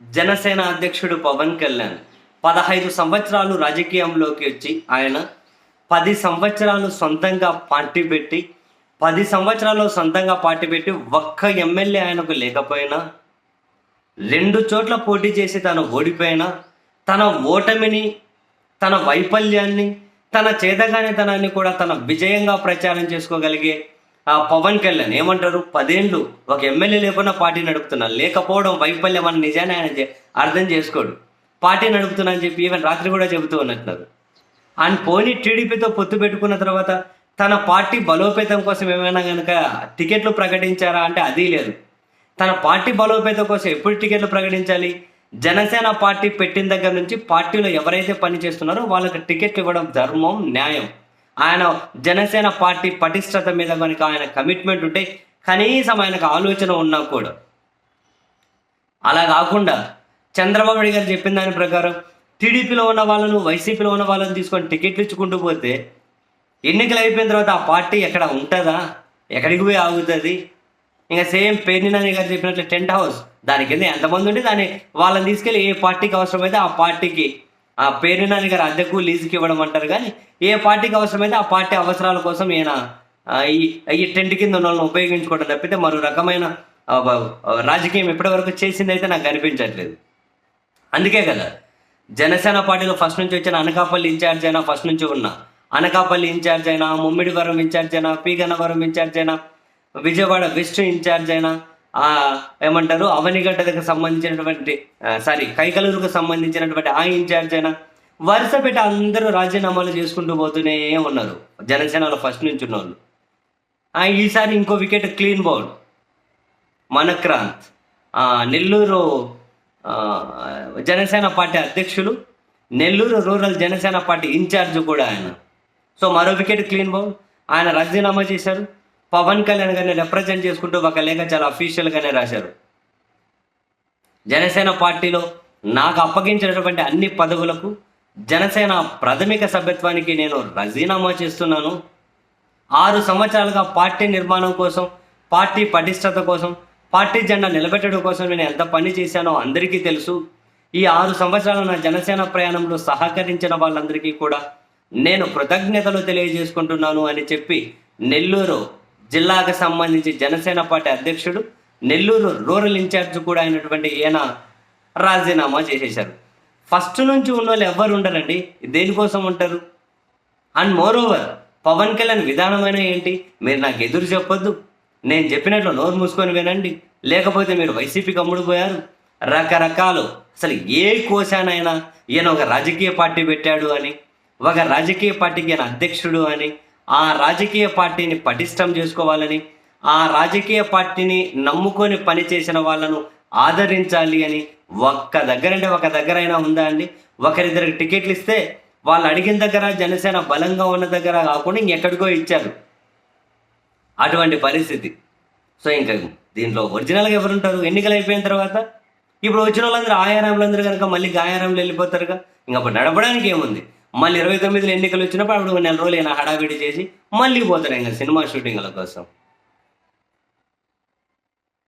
జనసేన అధ్యక్షుడు పవన్ కళ్యాణ్ పదహైదు సంవత్సరాలు రాజకీయంలోకి వచ్చి ఆయన పది సంవత్సరాలు సొంతంగా పార్టీ పెట్టి పది సంవత్సరాలు సొంతంగా పార్టీ పెట్టి ఒక్క ఎమ్మెల్యే ఆయనకు లేకపోయినా రెండు చోట్ల పోటీ చేసి తను ఓడిపోయినా తన ఓటమిని తన వైఫల్యాన్ని తన చేతగానితనాన్ని కూడా తన విజయంగా ప్రచారం చేసుకోగలిగే ఆ పవన్ కళ్యాణ్ ఏమంటారు? పదేండ్లు ఒక ఎమ్మెల్యే లేకుండా పార్టీ నడుపుతున్నా లేకపోవడం వైఫల్యం అని నిజాన్ని ఆయన అర్థం చేసుకోడు. పార్టీ నడుపుతున్నా అని చెప్పి ఈవెన్ రాత్రి కూడా చెబుతూ ఉన్నట్టున్నారు. ఆయన పోనీ టీడీపీతో పొత్తు పెట్టుకున్న తర్వాత తన పార్టీ బలోపేతం కోసం ఏమైనా కనుక టికెట్లు ప్రకటించారా అంటే అది లేదు. తన పార్టీ బలోపేతం కోసం ఎప్పుడు టికెట్లు ప్రకటించాలి? జనసేన పార్టీ పెట్టిన దగ్గర నుంచి పార్టీలో ఎవరైతే పని చేస్తున్నారో వాళ్ళకి టికెట్లు ఇవ్వడం ధర్మం న్యాయం. ఆయన జనసేన పార్టీ పటిష్టత మీద కనుక ఆయన కమిట్మెంట్ ఉంటే కనీసం ఆయనకు ఆలోచన ఉన్నా కూడా. అలా కాకుండా చంద్రబాబు నాయుడు గారు చెప్పిన దాని ప్రకారం టీడీపీలో ఉన్న వాళ్ళను వైసీపీలో ఉన్న వాళ్ళని తీసుకొని టికెట్లు ఇచ్చుకుంటూ పోతే ఎన్నికలు అయిపోయిన తర్వాత ఆ పార్టీ ఎక్కడ ఉంటుందా? ఎక్కడికి పోయి ఆగుతుంది? ఇంకా సేమ్ పేర్ని నాని గారు చెప్పినట్లు టెంట్ హౌస్ దాని కింద ఎంతమంది ఉంటే దాన్ని వాళ్ళని తీసుకెళ్ళి ఏ పార్టీకి అవసరమైతే ఆ పార్టీకి ఆ పేరునాని గారు అద్దెకు లీజుకి ఇవ్వడం అంటారు కానీ ఏ పార్టీకి అవసరమైతే ఆ పార్టీ అవసరాల కోసం ఈయన ఈ టెంట్ కింద ఉన్న వాళ్ళని ఉపయోగించుకోవడం తప్పితే మరో రకమైన రాజకీయం ఇప్పటివరకు చేసింది అయితే నాకు కనిపించట్లేదు అందుకే కదా జనసేన పార్టీలో ఫస్ట్ నుంచి వచ్చిన అనకాపల్లి ఇన్ఛార్జ్ అయినా ఫస్ట్ నుంచి ఉన్నా అనకాపల్లి ఇన్ఛార్జ్ అయినా ముమ్మిడివరం ఇన్ఛార్జ్ అయినా పీగన్నవరం ఇన్ఛార్జ్ అయినా విజయవాడ వెస్ట్ ఇన్ఛార్జ్ అయినా ఆ ఏమంటారు? అవనిగడ్డకు సంబంధించినటువంటి సారీ కైకలూరుకు సంబంధించినటువంటి ఆ ఇన్ఛార్జ్ అయినా వరుస పెట్టి అందరూ రాజీనామాలు చేసుకుంటూ పోతూనే ఉన్నారు. జనసేనలో ఫస్ట్ నుంచి ఉన్న వాళ్ళు ఈసారి ఇంకో వికెట్ క్లీన్ బౌల్ మనక్రాంత్. నెల్లూరు జనసేన పార్టీ అధ్యక్షులు Nellore rural Janasena party incharge కూడా ఆయన. సో మరో వికెట్ క్లీన్ బౌల్ ఆయన రాజీనామా చేశారు. పవన్ కళ్యాణ్ గారిని రిప్రజెంట్ చేసుకుంటూ ఒక లేఖ చాలా అఫీషియల్గానే రాశారు. జనసేన పార్టీలో నాకు అప్పగించినటువంటి అన్ని పదవులకు జనసేన ప్రాథమిక సభ్యత్వానికి నేను రాజీనామా చేస్తున్నాను. ఆరు సంవత్సరాలుగా పార్టీ నిర్మాణం కోసం పార్టీ పటిష్టత కోసం పార్టీ జెండా నిలబెట్టడం కోసం నేను ఎంత పని చేశానో అందరికీ తెలుసు. ఈ ఆరు సంవత్సరాలు నా జనసేన ప్రయాణంలో సహకరించిన వాళ్ళందరికీ కూడా నేను కృతజ్ఞతలు తెలియజేసుకుంటున్నాను అని చెప్పి నెల్లూరు జిల్లాకు సంబంధించి జనసేన పార్టీ అధ్యక్షుడు నెల్లూరు రూరల్ ఇన్ఛార్జ్ కూడా అయినటువంటి ఈయన రాజీనామా చేసేశారు. ఫస్ట్ నుంచి ఉన్న వాళ్ళు ఎవ్వరు ఉండరండి. దేనికోసం ఉంటారు? And moreover Pawan Kalyan విధానమైన ఏంటి? మీరు నాకు ఎదురు చెప్పొద్దు. నేను చెప్పినట్లు నోరు మూసుకొని వినండి. లేకపోతే మీరు వైసీపీకి అమ్ముడు పోయారు. రకరకాలు. అసలు ఏ కోశానైనా ఈయన ఒక రాజకీయ పార్టీ పెట్టాడు అని ఒక రాజకీయ పార్టీకి ఈయన అధ్యక్షుడు అని ఆ రాజకీయ పార్టీని పటిష్టం చేసుకోవాలని ఆ రాజకీయ పార్టీని నమ్ముకొని పనిచేసిన వాళ్ళను ఆదరించాలి అని ఒక్క దగ్గర అంటే ఒక దగ్గర అయినా ఉందా అండి? ఒకరిద్దరికి టికెట్లు ఇస్తే వాళ్ళు అడిగిన దగ్గర జనసేన బలంగా ఉన్న దగ్గర కాకుండా ఇంకెక్కడికో ఇచ్చారు. అటువంటి పరిస్థితి. సో ఇంకా దీంట్లో ఒరిజినల్గా ఎవరుంటారు? ఎన్నికలు అయిపోయిన తర్వాత? ఇప్పుడు వచ్చిన వాళ్ళందరూ ఆయారాములందరూ కనుక మళ్ళీ గాయారంలో వెళ్ళిపోతారుగా. ఇంకా అప్పుడు నడపడానికి ఏముంది? మళ్ళీ ఇరవై తొమ్మిదిలో ఎన్నికలు వచ్చినప్పుడు అప్పుడు నెల రోజులు అయినా హడావిడి చేసి మళ్ళీ పోతారు ఇంకా సినిమా షూటింగ్ల కోసం.